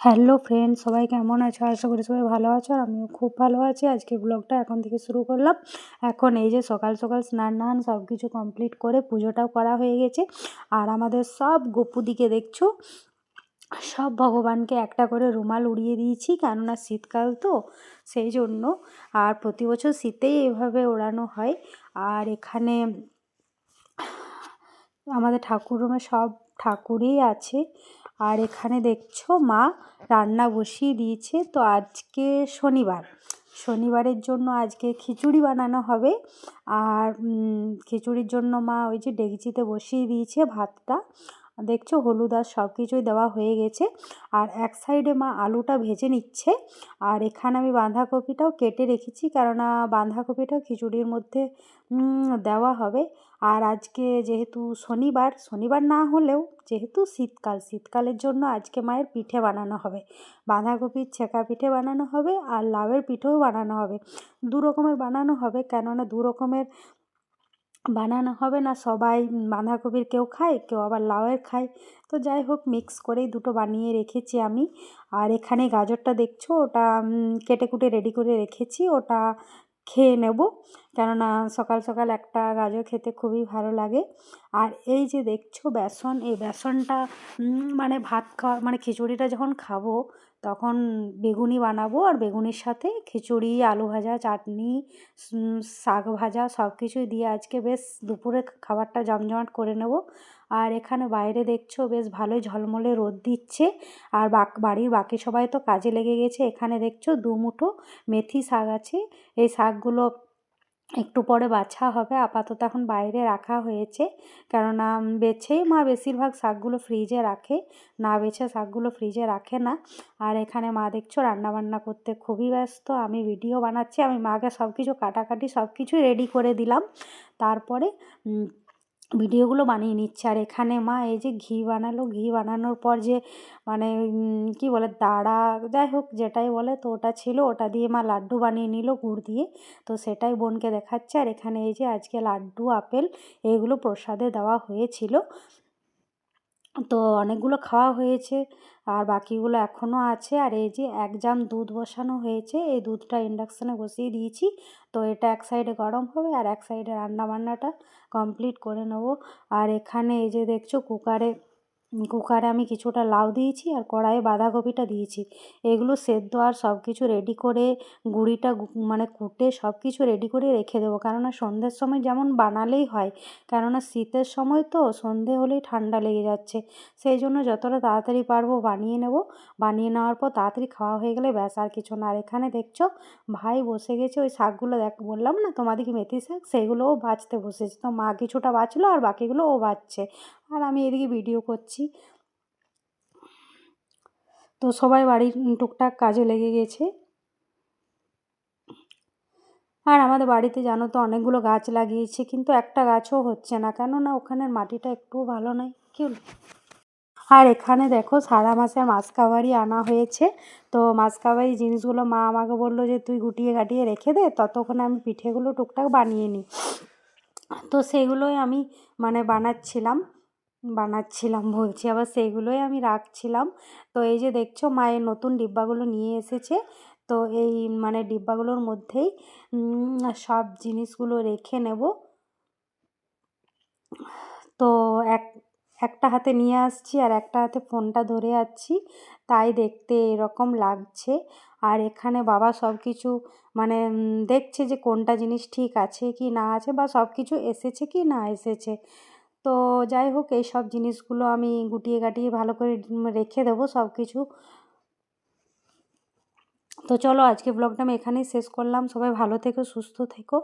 Hello friend সবাই কেমন আছো? আশা করি সবাই ভালো আছো আর আমিও খুব ভালো আছি। আজকে ব্লগটা এখন থেকে শুরু করলাম। এখন এই যে সকাল সকাল স্নান টান সব কিছু কমপ্লিট করে পুজোটাও করা হয়ে গেছে। আর আমাদের সব গপুদিকে দেখছ? সব ভগবানকে একটা করে রুমাল উড়িয়ে দিয়েছি, কেননা শীতকাল তো, সেই জন্য। আর প্রতি বছর শীতেই এভাবে ওড়ানো হয়। আর এখানে আমাদের ঠাকুর রুমে সব ঠাকুরই আছে। আর এখানে দেখছ মা রান্না বসিয়ে দিয়েছে। তো আজকে শনিবার। শনিবারের জন্য আজকে খিচুড়ি বানানো হবে। আর খিচুড়ির জন্য মা ওই যে ডেকচিতে বসিয়ে দিয়েছে ভাতটা। দেখছ? হলুদ আর সব কিছুই দেওয়া হয়ে গেছে। আর এক সাইডে মা আলুটা ভেজে নিচ্ছে। আর এখানে আমি বাঁধাকপিটাও কেটে রেখেছি, কেননা বাঁধাকপিটাও খিচুড়ির মধ্যে দেওয়া হবে। আর আজকে যেহেতু শনিবার শনিবার না হলেও যেহেতু শীতকাল, শীতকালের জন্য আজকে মায়ের পিঠে বানানো হবে। বাঁধাকপির ছেঁকা পিঠে বানানো হবে আর লাউয়ের পিঠেও বানানো হবে। দু রকমের বানানো হবে, কেননা দু রকমের বানানো হবে না। সবাই বাঁধাকপির কেউ খায়, কেউ আবার লাউয়ের খায়। তো যাই হোক মিক্স করেই দুটো বানিয়ে রেখেছি আমি। আর এখানে গাজরটা দেখছ, ওটা কেটে কুটে রেডি করে রেখেছি। ওটা খেয়ে নেব। কেননা সকাল সকাল একটা গাজর খেতে খুবই ভালো লাগে। আর এই যে দেখছ বেসন, এই বেসনটা মানে ভাত খাওয়া মানে খিচুড়িটা যখন খাব, তখন বেগুনি বানাবো আর বেগুনির সাথে খিচুড়ি, আলু ভাজা, চাটনি শাক ভাজা সব কিছুই দিয়ে আজকে বেশ দুপুরে খাবারটা জমজমাট করে নেব। আর এখানে বাইরে দেখছ বেশ ভালোই ঝলমলে রোদ দিচ্ছে। আর বাড়ির বাকি সবাই তো কাজে লেগে গেছে। এখানে দেখছ দু মুঠো মেথি শাক আছে। এই শাকগুলো একটু পরে বাছা হবে। আপাতত এখন বাইরে রাখা হয়েছে। কেননা বেছেই মা বেশিরভাগ শাকগুলো ফ্রিজে রাখে। না বেছে শাকগুলো ফ্রিজে রাখে না। আর এখানে মা দেখছ রান্নাবান্না করতে খুবই ব্যস্ত। আমি ভিডিও বানাচ্ছি। আমি মাকে সব কিছু কাটাকাটি সব কিছুই রেডি করে দিলাম। তারপরে ভিডিওগুলো বানিয়ে নিচ্ছে। আর এখানে মা এই যে ঘি বানালো, ঘি বানানোর পর যে মানে কি বলে, দাঁড়া, যাই হোক যেটাই বলে তো ওটা ছিল, ওটা দিয়ে মা লাড্ডু বানিয়ে নিল গুড় দিয়ে। তো সেটাই বোনকে দেখাচ্ছে। আর এখানে এই যে আজকে লাড্ডু, আপেল, এইগুলো প্রসাদে দেওয়া হয়েছিল। তো অনেকগুলো খাওয়া হয়েছে, আর বাকিগুলো এখনও আছে। আর এই যে এক জাম দুধ বসানো হয়েছে, এই দুধটা ইন্ডাকশানে বসিয়ে দিয়েছি। তো এটা এক সাইডে গরম হবে, আর এক সাইডে রান্নাবান্নাটা কমপ্লিট করে নেব। আর এখানে এই যে দেখছ কুকারে কুকারে আমি কিছুটা লাউ দিয়েছি আর কড়াইয়ে বাঁধাকপিটা দিয়েছি। এগুলো সেদ্ধ আর সব কিছু রেডি করে গুঁড়িটা মানে কুটে সব কিছু রেডি করে রেখে দেবো। কেননা সন্ধ্যের সময় যেমন বানালেই হয়, কেননা শীতের সময় তো সন্ধে হলেই ঠান্ডা লেগে যাচ্ছে। সেই জন্য যতটা তাড়াতাড়ি পারব বানিয়ে নেব। বানিয়ে নেওয়ার পর তাড়াতাড়ি খাওয়া হয়ে গেলে ব্যাস আর কিছু না। আর এখানে দেখছ, ভাই বসে গেছে, ওই শাকগুলো দেখ, বললাম না তোমাদেরকে মেথি শাক? সেগুলোও বাঁচতে বসেছে। তো মা কিছুটা বাঁচলো আর বাকিগুলো ও বাছছে আর আমি এদিকে ভিডিও করছি। তো সবাই বাড়ির টুকটাক কাজে লেগে গেছে। আর আমাদের বাড়িতে জানো তো অনেকগুলো গাছ লাগিয়েছে, কিন্তু একটা গাছও হচ্ছে না। কেননা ওখানের মাটিটা একটুও ভালো নয় কি আর এখানে দেখো সারা মাসের মাসকাবারি আনা হয়েছে। তো মাসকাবারি জিনিসগুলো মা আমাকে বলল যে, তুই গুটিয়ে গাটিয়ে রেখে দে, ততক্ষণে আমি পিঠেগুলো টুকটাক বানিয়ে নিই। তো সেগুলোই আমি মানে বানাচ্ছিলাম। বানাচ্ছিলাম বলছি। আবার সেইগুলোই আমি রাখছিলাম। তো এই যে দেখছ, মায়ের নতুন ডিব্বাগুলো নিয়ে এসেছে। তো এই মানে ডিব্বাগুলোর মধ্যেই সব জিনিসগুলো রেখে নেব। তো এক, একটা হাতে নিয়ে আসছি আর একটা হাতে ফোনটা ধরে আছি। তাই দেখতে এরকম লাগছে। আর এখানে বাবা সব কিছু মানে দেখছে যে কোনটা জিনিস ঠিক আছে কি না আছে বা সব কিছু এসেছে কি না এসেছে। তো যাই হোক এই সব জিনিসগুলো আমি গুটিয়ে গাটিয়ে ভালো করে রেখে দেবো সব কিছু তো চলো আজকে ব্লগটা আমি এখানেই শেষ করলাম। সবাই ভালো থেকো, সুস্থ থেকো।